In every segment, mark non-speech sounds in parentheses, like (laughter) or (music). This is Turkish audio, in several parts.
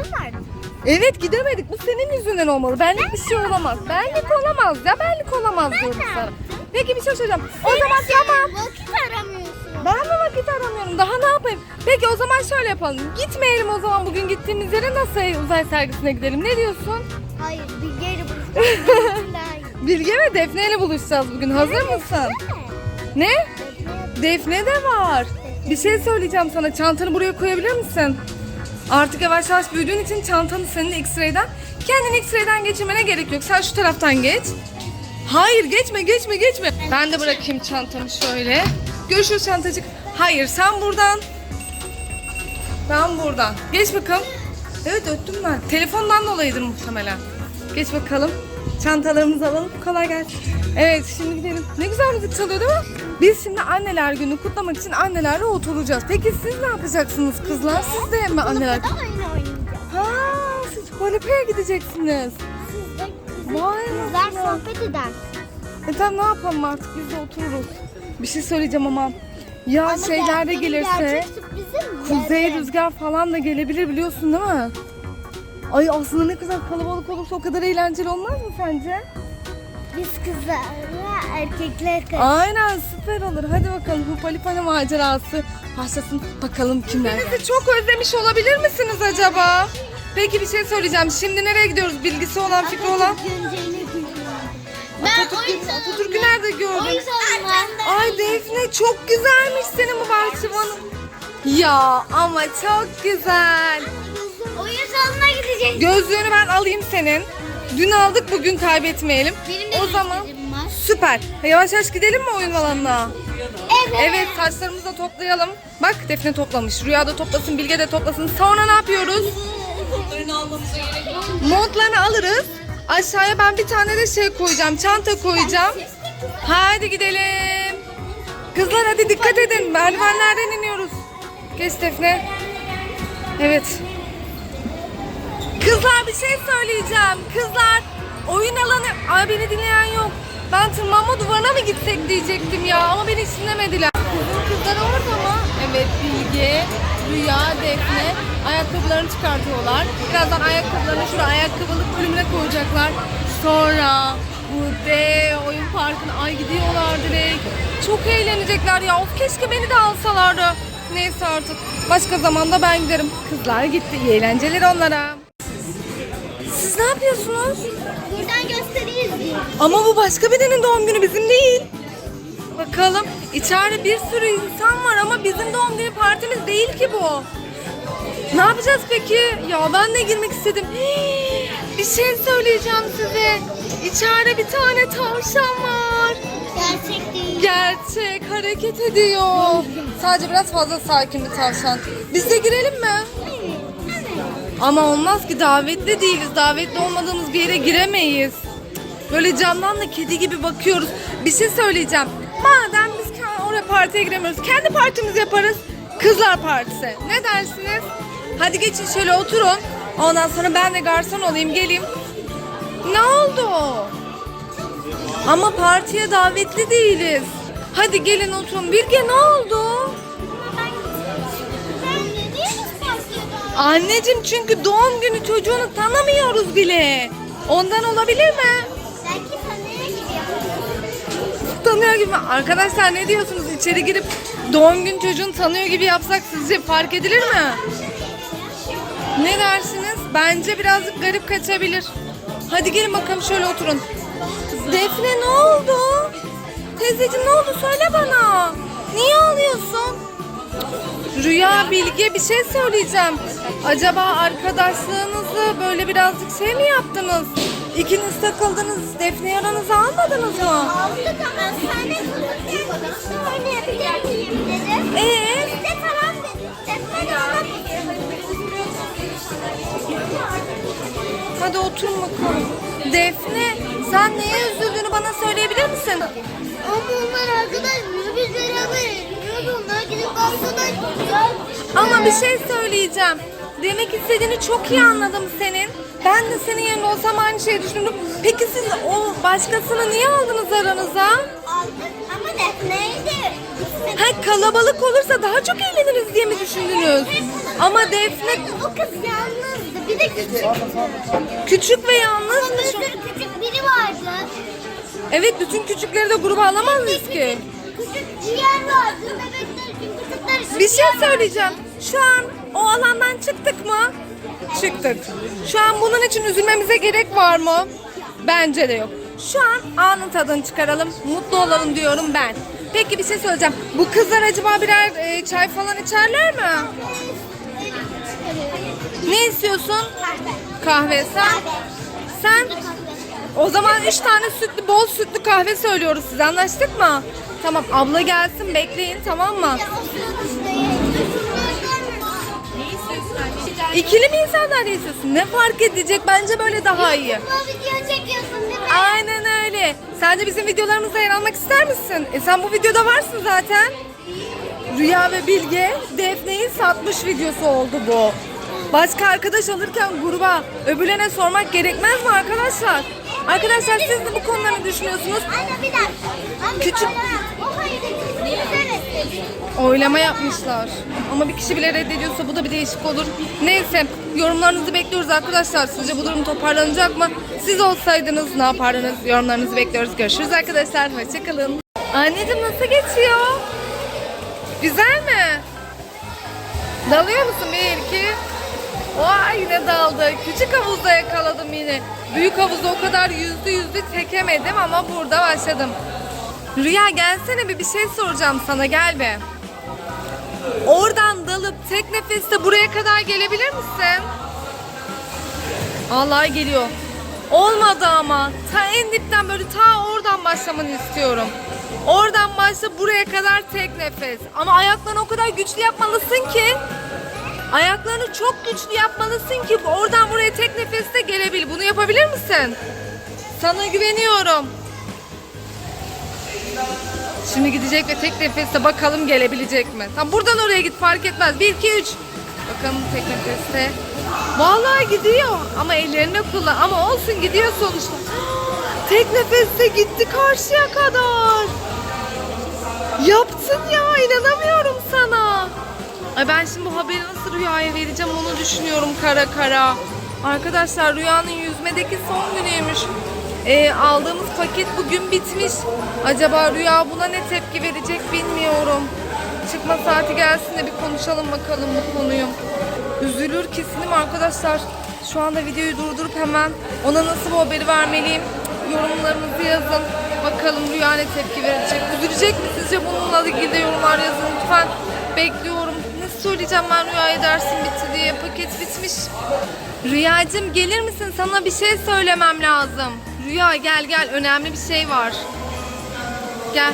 izin verdin. Evet gidemedik. Bu senin yüzünden olmalı. Benlik bir şey olamaz. Benlik olamaz ya. Benlik olamaz diyorum sana. Peki bir şey söyleyeceğim. O zaman tamam. Vakit aramıyorsun. Ben de vakit aramıyorum. Daha ne yapayım? Peki o zaman şöyle yapalım. Gitmeyelim o zaman bugün gittiğimiz yere nasıl uzay sergisine gidelim? Ne diyorsun? Hayır Bilge'yle buluşmak (laughs) daha iyi. Bilge ve Defne ile buluşacağız bugün. Hazır mısın? Ne? Defne de var. Bir şey söyleyeceğim sana. Çantanı buraya koyabilir misin? Artık yavaş yavaş büyüdüğün için çantanı senin X-ray'den kendini X-ray'den geçirmene gerek yok. Sen şu taraftan geç. Hayır geçme geçme geçme. Ben de bırakayım çantamı şöyle. Görüşürüz çantacık. Hayır sen buradan. Ben buradan. Geç bakalım. Evet öttüm ben. Telefondan dolayıdır muhtemelen. Geç bakalım. Çantalarımızı alalım. Kolay gelsin. Evet şimdi gidelim. Ne güzel müzik çalıyor değil mi? Biz şimdi anneler günü kutlamak için annelerle oturacağız. Peki siz ne yapacaksınız kızlar? Siz de mi anneler Daha oyun oynayacağız. Ha, siz Polypa'ya gideceksiniz. Siz de Vay kızlar anasını. sohbet eder. E tamam ne yapalım artık biz de otururuz. Bir şey söyleyeceğim ama. Ya Ama şeyler de gerçek- gelirse gerçek sürprizim kuzey yarın. rüzgar falan da gelebilir biliyorsun değil mi? Ay aslında ne kadar kalabalık olursa o kadar eğlenceli olmaz mı sence? Biz kızlarla erkekler karışık. Aynen süper olur. Hadi bakalım bu Polipane macerası başlasın. Bakalım kimler Bizi çok özlemiş olabilir misiniz acaba? Peki bir şey söyleyeceğim. Şimdi nereye gidiyoruz? Bilgisi olan, fikri olan? Ben Atatürk'ü Atatürk'ü nerede gördün? Oyun salonunda. Ay Defne çok güzelmiş senin bu bahçıvanın. Ya ama çok güzel. Oyun salonuna. Gözlüğünü ben alayım senin. Dün aldık bugün kaybetmeyelim. Benim de o zaman var. süper. Yavaş yavaş gidelim mi oyun alanına? Evet. Evet saçlarımızı da toplayalım. Bak Defne toplamış. Rüya da toplasın, Bilge de toplasın. Sonra ne yapıyoruz? Montlarını alırız. Aşağıya ben bir tane de şey koyacağım. Çanta koyacağım. Hadi gidelim. Kızlar hadi dikkat edin. Merdivenlerden iniyoruz. Geç Defne. Evet. Kızlar bir şey söyleyeceğim. Kızlar oyun alanı... Ay beni dinleyen yok. Ben tırmanma duvarına mı gitsek diyecektim ya ama beni hiç dinlemediler. Bizim kızlar orada mı? Evet Bilge, Rüya, Defne ayakkabılarını çıkartıyorlar. Birazdan ayakkabılarını şuraya ayakkabılık bölümüne koyacaklar. Sonra bu dev oyun parkına ay gidiyorlar direkt. Çok eğlenecekler ya. Of keşke beni de alsalardı. Neyse artık. Başka zamanda ben giderim. Kızlar gitti. İyi eğlenceler onlara. Siz ne yapıyorsunuz? Buradan gösteriyiz diye. Ama bu başka birinin doğum günü bizim değil. Bakalım içeride bir sürü insan var ama bizim doğum günü partimiz değil ki bu. Ne yapacağız peki? Ya ben de girmek istedim. Hii, (gasps) Bir şey söyleyeceğim size. İçeride bir tane tavşan var. Gerçek değil. Gerçek hareket ediyor. Sadece biraz fazla sakin bir tavşan. Biz de girelim mi? Ama olmaz ki davetli değiliz. Davetli olmadığımız bir yere giremeyiz. Böyle camdan da kedi gibi bakıyoruz. Bir şey söyleyeceğim. Madem biz oraya partiye giremiyoruz. Kendi partimizi yaparız. Kızlar partisi. Ne dersiniz? Hadi geçin şöyle oturun. Ondan sonra ben de garson olayım geleyim. Ne oldu? Ama partiye davetli değiliz. Hadi gelin oturun. Bilge ne oldu? Anneciğim çünkü doğum günü çocuğunu tanımıyoruz bile. Ondan olabilir mi? Belki tanıyor gibi Tanıyor gibi. Arkadaşlar ne diyorsunuz? İçeri girip doğum günü çocuğunu tanıyor gibi yapsak sizce fark edilir mi? Ne dersiniz? Bence birazcık garip kaçabilir. Hadi gelin bakalım şöyle oturun. Defne ne oldu? Teyzeciğim ne oldu söyle bana. Niye ağlıyorsun? Rüya Bilge bir şey söyleyeceğim. Acaba arkadaşlığınızı böyle birazcık şey mi yaptınız? İkiniz takıldınız. Defne'yi aranıza almadınız mı? Aldık ama sen de Öyle yapacak mıyım dedi. Ee? Biz de tamam dedik. Defne de ona Hadi oturun bakalım. Defne sen neye üzüldüğünü bana söyleyebilir misin? Ama onlar arkadaş Ama bir şey söyleyeceğim. Demek istediğini çok iyi anladım senin. Ben de senin yerinde olsam aynı şeyi düşündüm. Peki siz o başkasını niye aldınız aranıza? Aldık ama Defne'ydi. Ha kalabalık olursa daha çok eğleniriz diye mi düşündünüz? Ama Defne O kız yalnızdı. Bir de küçük. küçük ve yalnız. Küçük biri vardı. Evet bütün küçükleri de gruba alamaz mıyız ki? Küçük ciğer vardı. Bebekler için küçükler için Bir şey söyleyeceğim. Şu an o alandan çıktık mı? Çıktık. Şu an bunun için üzülmemize gerek var mı? Bence de yok. Şu an anın tadını çıkaralım. Mutlu olalım diyorum ben. Peki bir şey söyleyeceğim. Bu kızlar acaba birer e, çay falan içerler mi? Ne istiyorsun? Kahve sen? Sen? O zaman üç tane sütlü, bol sütlü kahve söylüyoruz size. Anlaştık mı? Tamam abla gelsin bekleyin tamam mı? İkili mi sandalye istiyorsun? Ne fark edecek? Bence böyle daha iyi. Video çekiyorsun değil mi? Aynen öyle. Sen de bizim videolarımızda yer almak ister misin? E sen bu videoda varsın zaten. Rüya ve Bilge Defne'yi satmış videosu oldu bu. Başka arkadaş alırken gruba öbürlerine sormak gerekmez mi arkadaşlar? Arkadaşlar siz de bu konuda ne düşünüyorsunuz? Anne bir dakika. Küçük- Oylama yapmışlar. Ama bir kişi bile reddediyorsa bu da bir değişik olur. Neyse yorumlarınızı bekliyoruz arkadaşlar. Sizce bu durum toparlanacak mı? Siz olsaydınız ne yapardınız? Yorumlarınızı bekliyoruz. Görüşürüz arkadaşlar. Hoşçakalın. Anneciğim nasıl geçiyor? Güzel mi? Dalıyor musun? Bir, iki. Vay yine daldı. Küçük havuzda yakaladım yine. Büyük havuzda o kadar yüzdü yüzdü çekemedim ama burada başladım. Rüya gelsene bir bir şey soracağım sana gel be. Oradan dalıp tek nefeste buraya kadar gelebilir misin? Allah geliyor. Olmadı ama. Ta en dipten böyle ta oradan başlamanı istiyorum. Oradan başla buraya kadar tek nefes. Ama ayaklarını o kadar güçlü yapmalısın ki. Ayaklarını çok güçlü yapmalısın ki oradan buraya tek nefeste gelebil. Bunu yapabilir misin? Sana güveniyorum. Şimdi gidecek ve tek nefeste bakalım gelebilecek mi? Tam buradan oraya git fark etmez. 1 2 3. Bakalım tek nefeste. Vallahi gidiyor ama ellerini kullan ama olsun gidiyor sonuçta. (gasps) Tek nefeste gitti karşıya kadar. Yaptın ya inanamıyorum sana. Ay ben şimdi bu haberi nasıl Rüya'ya vereceğim onu düşünüyorum kara kara. Arkadaşlar Rüya'nın yüzmedeki son günüymüş. Ee, aldığımız paket bugün bitmiş. Acaba Rüya buna ne tepki verecek bilmiyorum. Çıkma saati gelsin de bir konuşalım bakalım bu konuyu. Üzülür kesinim arkadaşlar. Şu anda videoyu durdurup hemen ona nasıl bu haberi vermeliyim? Yorumlarınızı yazın. Bakalım Rüya ne tepki verecek? Üzülecek mi sizce bununla ilgili yorumlar yazın lütfen. Bekliyorum. Söyleyeceğim ben Rüya'ya dersim bitti diye. Paket bitmiş. Rüyacığım gelir misin? Sana bir şey söylemem lazım. Rüya gel gel. Önemli bir şey var. Gel.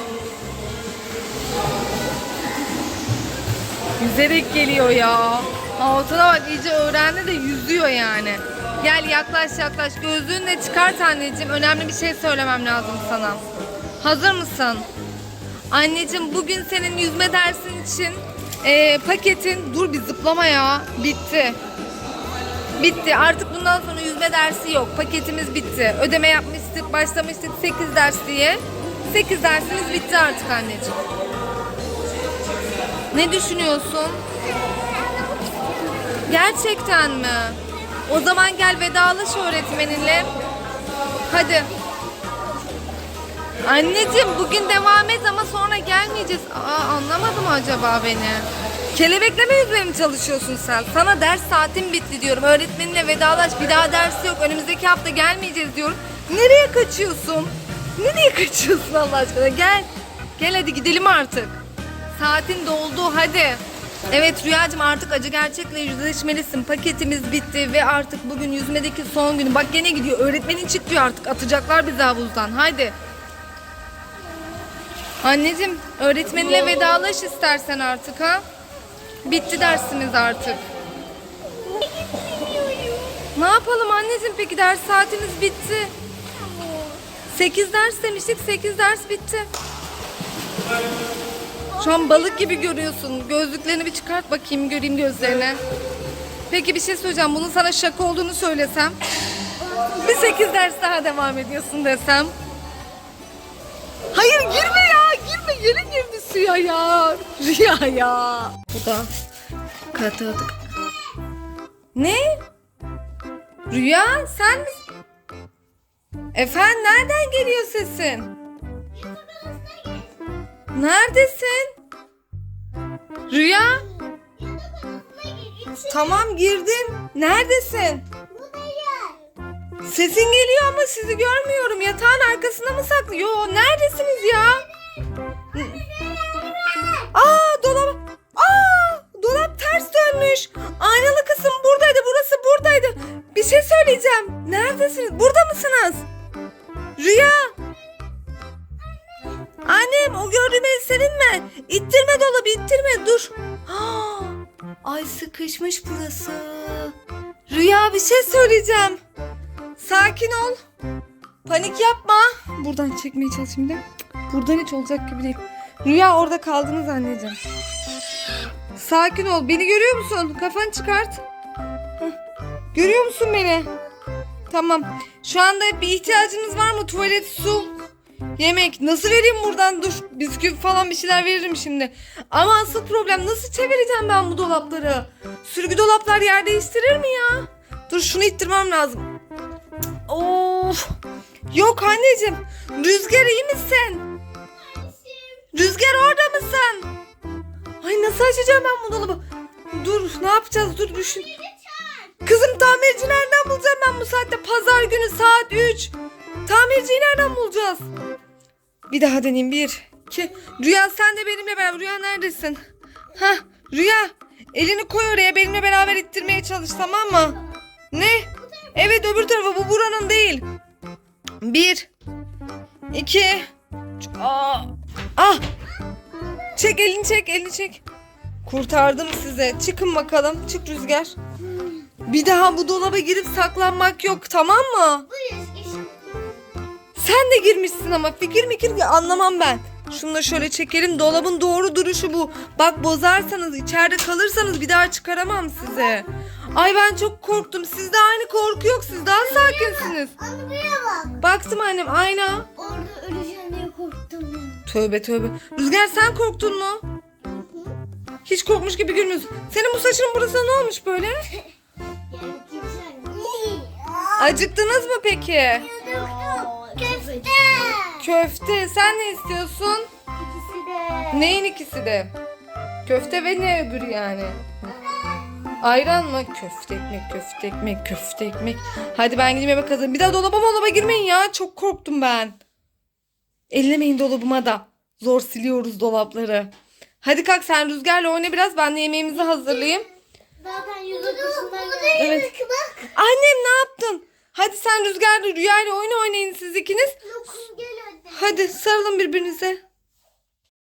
Yüzerek geliyor ya. Altına bak iyice öğrendi de yüzüyor yani. Gel yaklaş yaklaş. Gözlüğünü de çıkart anneciğim. Önemli bir şey söylemem lazım sana. Hazır mısın? Anneciğim bugün senin yüzme dersin için eee, paketin dur bir zıplama ya bitti. Bitti. Artık bundan sonra yüzme dersi yok. Paketimiz bitti. Ödeme yapmıştık, başlamıştık 8 ders diye. 8 dersimiz bitti artık anneciğim. Ne düşünüyorsun? Gerçekten mi? O zaman gel vedalaş öğretmeninle. Hadi. Anneciğim bugün devam et ama sonra gelmeyeceğiz. Aa anlamadı mı acaba beni? Kelebekleme yüzmeye mi çalışıyorsun sen? Sana ders saatin bitti diyorum. Öğretmeninle vedalaş. Bir daha ders yok. Önümüzdeki hafta gelmeyeceğiz diyorum. Nereye kaçıyorsun? Nereye (laughs) kaçıyorsun Allah aşkına? Gel. Gel hadi gidelim artık. Saatin doldu hadi. Evet Rüyacığım artık acı gerçekle yüzleşmelisin. Paketimiz bitti ve artık bugün yüzmedeki son günü. Bak gene gidiyor. Öğretmenin çık diyor artık. Atacaklar bizi havuzdan. Haydi. Anneciğim öğretmeninle vedalaş istersen artık ha. Bitti dersimiz artık. Ne yapalım anneciğim peki ders saatimiz bitti. 8 ders demiştik 8 ders bitti. Şu an balık gibi görüyorsun. Gözlüklerini bir çıkart bakayım göreyim gözlerini. Peki bir şey söyleyeceğim. Bunun sana şaka olduğunu söylesem. Bir 8 ders daha devam ediyorsun desem. Suya ya. Rüya ya. Bu da katı. Ne? Rüya sen mi? Efendim nereden geliyor sesin? Neredesin? Rüya? Tamam girdim. Neredesin? Sesin geliyor ama sizi görmüyorum. Yatağın arkasında mı saklı? Yo neredesiniz ya? Şey söyleyeceğim. Neredesiniz? Burada mısınız? Rüya. Annem o gördüğüm el senin mi? İttirme dolabı ittirme dur. Aa, ay sıkışmış burası. Rüya bir şey söyleyeceğim. Sakin ol. Panik yapma. Buradan çekmeye çalış şimdi. Buradan hiç olacak gibi değil. Rüya orada kaldınız anneciğim. Sakin ol. Beni görüyor musun? Kafanı çıkart. Görüyor musun beni? Tamam. Şu anda bir ihtiyacınız var mı? Tuvalet, su, yemek. Nasıl vereyim buradan? Dur. Bisküvi falan bir şeyler veririm şimdi. Ama asıl problem nasıl çevireceğim ben bu dolapları? Sürgü dolaplar yer değiştirir mi ya? Dur şunu ittirmem lazım. Of. Yok anneciğim. Rüzgar iyi misin? Rüzgar orada mısın? Ay nasıl açacağım ben bu dolabı? Dur ne yapacağız dur düşün. Kızım tamirci nereden bulacağım ben bu saatte? Pazar günü saat 3. Tamirciyi nereden bulacağız? Bir daha deneyeyim. Bir, iki. Rüya sen de benimle beraber. Rüya neredesin? Hah Rüya. Elini koy oraya benimle beraber ittirmeye çalış tamam mı? Ne? Evet öbür tarafa bu buranın değil. Bir. iki. Aa. Ah. Çek elini çek elini çek. Kurtardım size. Çıkın bakalım. Çık Rüzgar. Bir daha bu dolaba girip saklanmak yok tamam mı? Sen de girmişsin ama fikir mikir anlamam ben. Şunu da şöyle çekelim. Dolabın doğru duruşu bu. Bak bozarsanız içeride kalırsanız bir daha çıkaramam size. Ay ben çok korktum. Sizde aynı korku yok. Siz daha sakinsiniz. Anne buraya bak. Baktım annem ayna. Orada öleceğim diye korktum ben. Tövbe tövbe. Rüzgar sen korktun mu? Hiç korkmuş gibi gülmüyorsun. Senin bu saçının burasına ne olmuş böyle? (laughs) Acıktınız mı peki? Köfte. Köfte. Sen ne istiyorsun? İkisi de. Neyin ikisi de? Köfte ve ne öbürü yani? Ayran mı? Köfte ekmek, köfte ekmek, köfte ekmek. Hadi ben gideyim eve kazanayım. Bir daha dolaba molaba girmeyin ya. Çok korktum ben. Ellemeyin dolabıma da. Zor siliyoruz dolapları. Hadi kalk sen rüzgarla oyna biraz. Ben de yemeğimizi hazırlayayım. Zaten yüz akışından geldi. Evet. Annem ne yaptın? Hadi sen rüzgarla rüyayla oyna oynayın siz ikiniz. Lokum gel hadi. Hadi sarılın birbirinize.